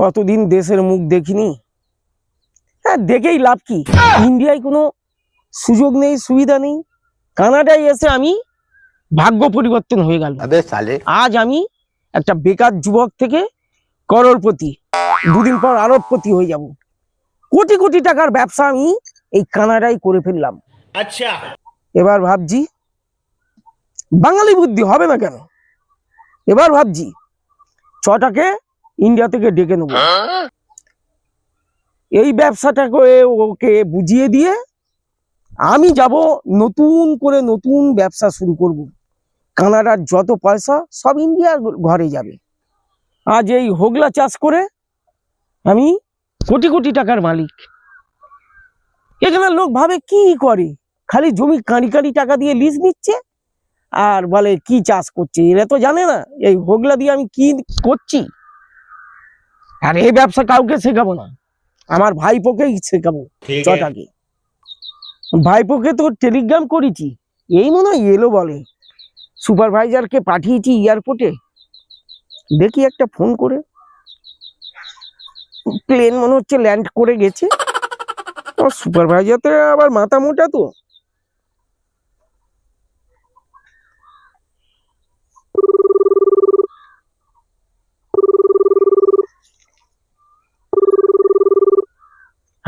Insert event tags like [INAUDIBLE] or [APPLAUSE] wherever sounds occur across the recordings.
কতদিন দেশের মুখ দেখিনি? হ্যাঁ দেখেই লাভ কি? ইন্ডিয়ায় কোনো সুযোগ নেই সুবিধা নেই। কানাডায় এসে আমি ভাগ্য পরিবর্তন হয়ে গেল আজ আমি একটা বেকার যুবক থেকে করোড়পতি। দুদিন পর আরবপতি হয়ে যাব। কোটি কোটি টাকার ব্যবসা আমি এই কানাডায় করে ফেললাম। আচ্ছা। এবার ভাবছি বাঙালি বুদ্ধি হবে না কেন? এবার ভাবছি ছটাকে ইন্ডিয়া থেকে ডেকে নেব। এই ব্যবসাটা করে ওকে বুঝিয়ে দিয়ে আমি যাব নতুন করে নতুন ব্যবসা শুরু করব। কানাডার যত পয়সা, সব ইন্ডিয়ার ঘরে যাবে। আজ এই হোগলা চাষ করে আমি কোটি কোটি টাকার মালিক। এখানে লোক ভাবে কি করে? খালি জমি কাঁড়ি কাঁড়ি টাকা দিয়ে লিজ নিচ্ছে আর বলে কি চাষ করছে? এরা তো জানে না, এই হোগলা দিয়ে আমি কি করছি? আর এই ব্যবসা কাউকে শেখাবো না। আমার ভাইপোকেই শেখাবো চটাকে ভাইপোকে তো টেলিগ্রাম করেছি। এই মনে হয় এলো বলে। সুপারভাইজারকে পাঠিয়েছি এয়ারপোর্টে। দেখি একটা ফোন করে। প্লেন মনে হচ্ছে ল্যান্ড করে গেছে। সুপারভাইজার তো আবার মাথা মোটা তো।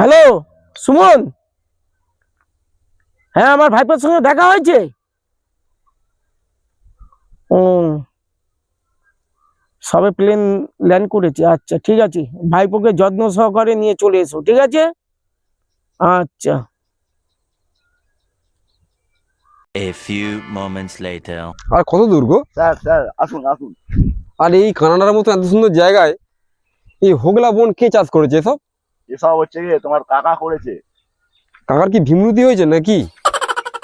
হ্যালো সুমন? হ্যাঁ আমার ভাইপোর সঙ্গে দেখা হয়েছে? ও সবে প্লেন ল্যান্ড করেছে। আচ্ছা ঠিক আছে। ভাইপোকে যত্ন সহকারে নিয়ে চলে এসো ঠিক আছে? আচ্ছা। A few moments later. আর কত দূর গো? স্যার স্যার আসুন আসুন। আর এই কানাডার মতো এত সুন্দর জায়গায় এই হোগলা বন কে চাষ করেছে এসব? এসব হচ্ছে গিয়ে তোমার কাকা করেছে। কাকার কি ভীমরুতি হয়েছে নাকি?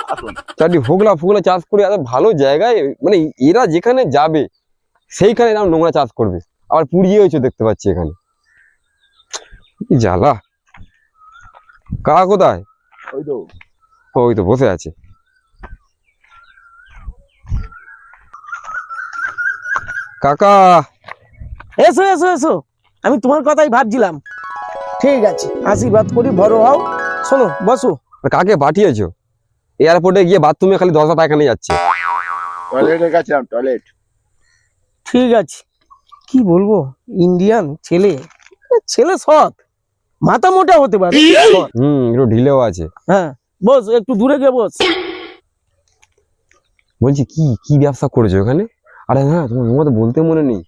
আসুন। চারটি হোগলা ফোগলা চাষ করে এত ভালো জায়গায় মানে এরা যেখানে যাবে সেইখানে এরকম নোংরা চাষ করবে। আবার পুড়িয়ে হয়েছে দেখতে পাচ্ছি এখানে। জ্বালা। কাকা কোথায়? ওই তো। ওই তো বসে আছে। কাকা! এসো এসো এসো। আমি তোমার কথাই ভাবছিলাম। ঠিক আছে আশীর্বাদ করি বড় হও। শোনো বসো। কাকে পাঠিয়েছো? এয়ারপোর্টে গিয়ে বাথরুমে খালি দশা পায়খানে যাচ্ছে। টয়লেটে গেছিলাম টয়লেট। ঠিক আছে। কি বলব? ইন্ডিয়ান ছেলে। ছেলে সৎ। মাথা মোটা হতে পারে। হুম একটু ঢিলেও আছে। হ্যাঁ বস একটু দূরে গিয়ে বস। বলছি কি কি ব্যবসা করেছ এখানে? আরে হ্যাঁ তোমার তোমার বলতে মনে নেই।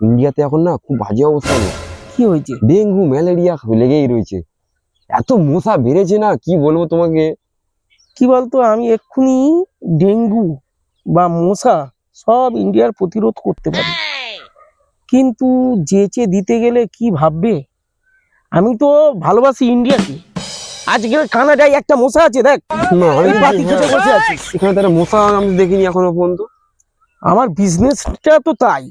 ইন্ডিয়াতে এখন না খুব বাজে অবস্থা। নেই কি হয়েছে? ডেঙ্গু ম্যালেরিয়া লেগেই রয়েছে। এত মশা বেড়েছে না কি বলব তোমাকে? কি বলতো আমি এক্ষুনি ডেঙ্গু বা মশা সব ইন্ডিয়ার প্রতিরোধ করতে পারি। কিন্তু যেচে দিতে গেলে কি ভাববে? আমি তো ভালোবাসি ইন্ডিয়াকে। আজকে কানাডায় একটা মশা আছে দেখ। না আমি বসে আছিস এখানে তারা মশা আমি দেখিনি এখনও পর্যন্ত। আমার বিজনেসটা তো তাই।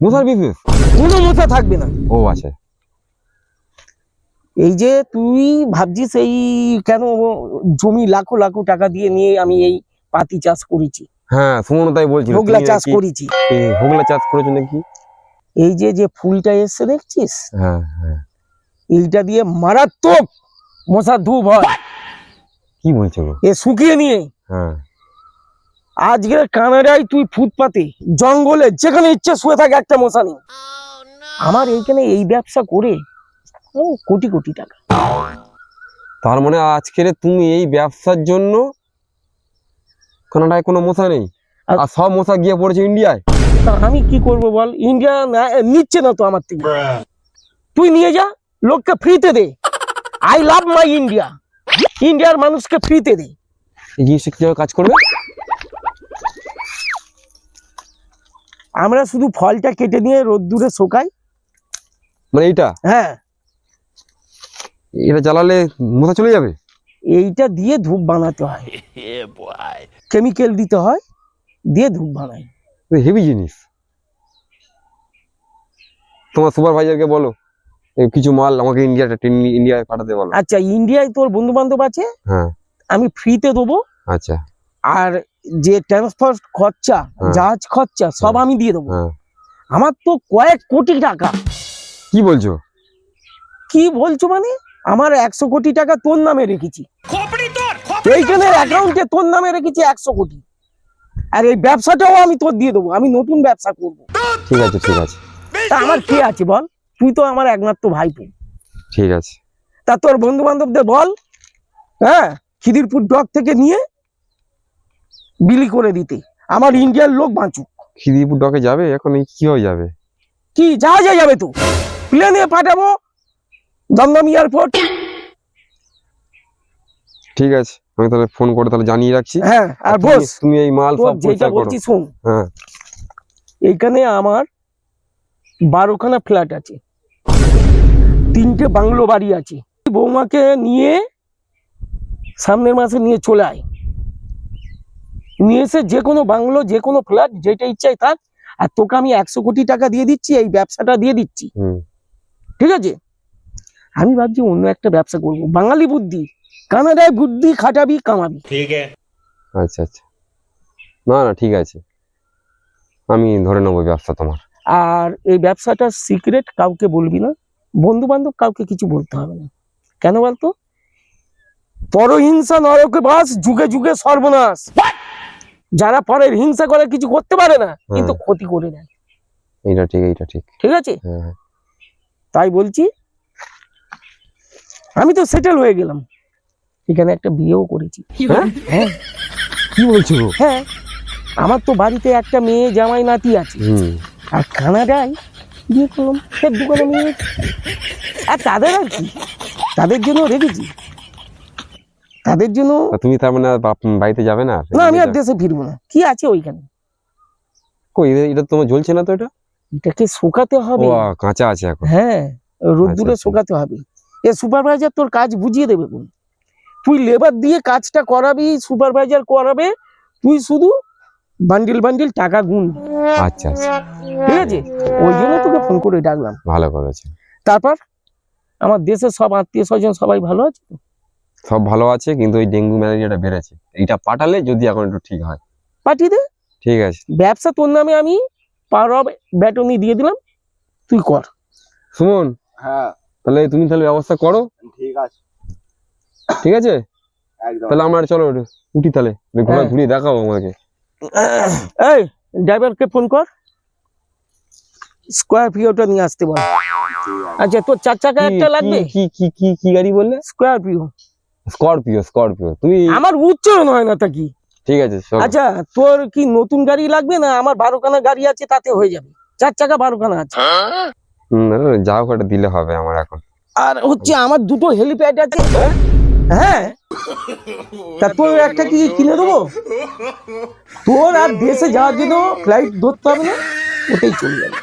মশার বিজনেস কোনো মশা থাকবে না। ও আচ্ছা। এই যে তুই ভাবছিস এই কেন জমি লাখো লাখো টাকা দিয়ে নিয়ে আমি এই পাতি চাষ করেছি? হ্যাঁ সুমন তাই বলছিল হোগলা চাষ করেছি। হোগলা চাষ করেছ নাকি? এই যে যে ফুলটা এসছে দেখছিস? হ্যাঁ হ্যাঁ। এইটা দিয়ে মারাত্মক মশার ধূপ হয়। কি বলছো এ শুকিয়ে নিয়ে। হ্যাঁ। আজকে কানাডায় তুই ফুটপাতে জঙ্গলে যেখানে ইচ্ছে শুয়ে থাকে একটা মশা নেই আমার এইখানে এই ব্যবসা করে ও কোটি কোটি টাকা। তার মানে আজকের তুমি এই ব্যবসার জন্য কানাডায় কোনো মশা নেই? আর- সব মশা গিয়ে পড়েছে ইন্ডিয়ায়? তা আমি কি করব বল? ইন্ডিয়া না- নিচ্ছে না তো আমার থেকে। তুই নিয়ে যা লোককে ফ্রিতে দে। আই লাভ মাই ইন্ডিয়া ইন্ডিয়ার মানুষকে ফ্রিতে দে। এই জিনিসটা কীভাবে কাজ করবে? আমরা শুধু ফলটা কেটে নিয়ে রোদ্দুরে শোকাই। মানে এইটা? হ্যাঁ। এটা জ্বালালে মশা চলে যাবে? এইটা দিয়ে ধূপ বানাতে হয়। [LAUGHS] কেমিক্যাল দিতে হয় দিয়ে ধূপ বানাই হেভি জিনিস। তোমার সুপারভাইজারকে বলো কিছু মাল আমাকে ইন্ডিয়াটা ইন্ডিয়ায় পাঠাতে বলো। আচ্ছা ইন্ডিয়ায় তোর বন্ধু বান্ধব আছে? হ্যাঁ। আমি ফ্রিতে দেবো। আচ্ছা। আর যে ট্রান্সপোর্ট খরচা হ্যাঁ। জাহাজ খরচা সব হ্যাঁ। আমি দিয়ে দেবো। হ্যাঁ। আমার তো কয়েক কোটি টাকা। কি বলছো? কি বলছো মানে? আমার একশো কোটি টাকা তোর নামে রেখেছি। এইখানে অ্যাকাউন্টে তোর নামে রেখেছি একশো কোটি। আর এই ব্যবসাটাও আমি তোর দিয়ে দেবো আমি নতুন ব্যবসা করব। ঠিক আছে ঠিক আছে। তা আমার কে আছে বল? তুই তো আমার একমাত্র ভাই ভাইপো। ঠিক আছে। তা তোর বন্ধু বান্ধবদের বল হ্যাঁ? খিদিরপুর ডক থেকে নিয়ে বিলি করে দিতে। আমার ইন্ডিয়ার লোক বাঁচুক। খিদিরপুর ডকে যাবে? এখন এই কি হয়ে যাবে? কি? জাহাজে যাবে তো। প্লেনে পাঠাবো। দমদম এয়ারপোর্ট। ঠিক আছে আমি তাহলে ফোন করে তাহলে জানিয়ে রাখছি। হ্যাঁ আর বস তুমি এই মাল সব যেটা বলছি শোন হ্যাঁ। এখানে আমার বারোখানা ফ্ল্যাট আছে। তিনটে বাংলো বাড়ি আছে। বৌমাকে নিয়ে সামনের মাসে নিয়ে চলে আয়। নিয়ে এসে যে কোনো বাংলো যে কোনো ফ্ল্যাট যেটা ইচ্ছাই থাক আর তোকে আমি একশো কোটি টাকা দিয়ে দিচ্ছি এই ব্যবসাটা দিয়ে দিচ্ছি। হুম। ঠিক আছে? আমি ভাবছি অন্য একটা ব্যবসা করব। বাঙালি বুদ্ধি কানাডায় বুদ্ধি খাটাবি কামাবি। ঠিক আচ্ছা আচ্ছা। না না ঠিক আছে। আমি ধরে নেব ব্যবসা তোমার। আর এই ব্যবসাটা সিক্রেট কাউকে বলবি না। বন্ধু বান্ধব কাউকে কিছু বলতে হবে না। কেন বলতো? পর পরহিংসা নরকে বাস যুগে যুগে সর্বনাশ। যারা পরের হিংসা করে কিছু করতে পারে না কিন্তু ক্ষতি করে দেয়। এটা ঠিক এইটা ঠিক। ঠিক আছে? হ্যাঁ হ্যাঁ। তাই বলছি আমি তো সেটেল হয়ে গেলাম। এখানে একটা বিয়েও করেছি। হ্যাঁ? কি বলছো? হ্যাঁ আমার তো বাড়িতে একটা মেয়ে জামাই নাতি আছে। আর কানাডায় বিয়ে করলাম ফের দোকানে মেয়ে আর তাদের আর কি? তাদের জন্য রেখেছি। তাদের জন্য তুমি তার মানে বাড়িতে যাবে না? না আমি আর দেশে ফিরবো না। কি আছে ওইখানে? কই এটা- এটা তোমার জ্বলছে না তো এটা? এটাকে শুকাতে হবে। কাঁচা আছে এখন। হ্যাঁ রোদ্দুরে আচ্ছা। শুকাতে হবে। এ সুপারভাইজার তোর কাজ বুঝিয়ে দেবে কোন তুই লেবার দিয়ে কাজটা করাবি সুপারভাইজার করাবে তুই শুধু বান্ডিল বান্ডিল টাকা গুন। আচ্ছা আচ্ছা। ঠিক আছে? ওই জন্য তোকে ফোন করে ডাকলাম। ভালো করেছে। তারপর আমার দেশের সব আত্মীয় স্বজন সবাই ভালো আছে তো? সব ভালো আছে কিন্তু ওই ডেঙ্গু ম্যালেরিয়াটা বেড়েছে। এইটা পাঠালে যদি এখন একটু ঠিক হয়। পাঠিয়ে দে। ঠিক আছে। ব্যবসা তোর নামে আমি পাওয়ার অফ ব্যাটনি দিয়ে দিলাম তুই কর। সুমন হ্যাঁ। তাহলে তুমি তাহলে ব্যবস্থা করো। ঠিক আছে। ঠিক আছে? তাহলে আমার চলো উঠি তাহলে। ঘুরে হ্যাঁ। ঘুরিয়ে দেখাও আমাকে এই ড্রাইভারকে ফোন কর। স্কোয়ার পিওটা নিয়ে আসতে বল। আচ্ছা তোর চার চাকা একটা লাগবে? কি কি কি কি গাড়ি বললে? স্কোয়ার পিও স্করপিও স্করপিও তুমি আমার উচ্চারণ হয় না তা কি? ঠিক আছে আচ্ছা তোর কি নতুন গাড়ি লাগবে না? আমার বারোখানা গাড়ি আছে তাতে হয়ে যাবে। চার চাকা বারোখানা আছে। যা হোক দিলে হবে আমার এখন। আর হচ্ছে আমার দুটো হেলিপ্যাড আছে। হ্যাঁ? তোর একটা কি কিনে দেবো? তোর আর দেশে যাওয়ার জন্য ফ্লাইট ধরতে হবে না? ওটাই চলে যাবে।